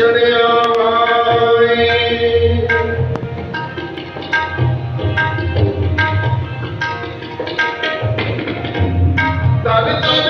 ਚੜਿਆ ਵਾਏ ਤਨ ਤਨ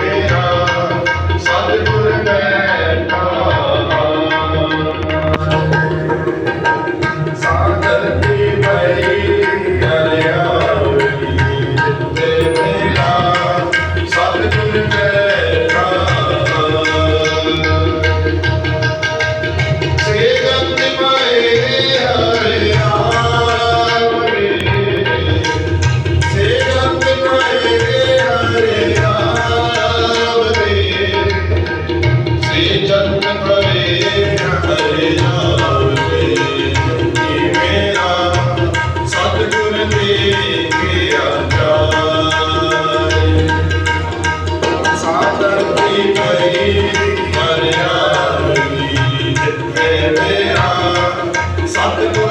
Sampai.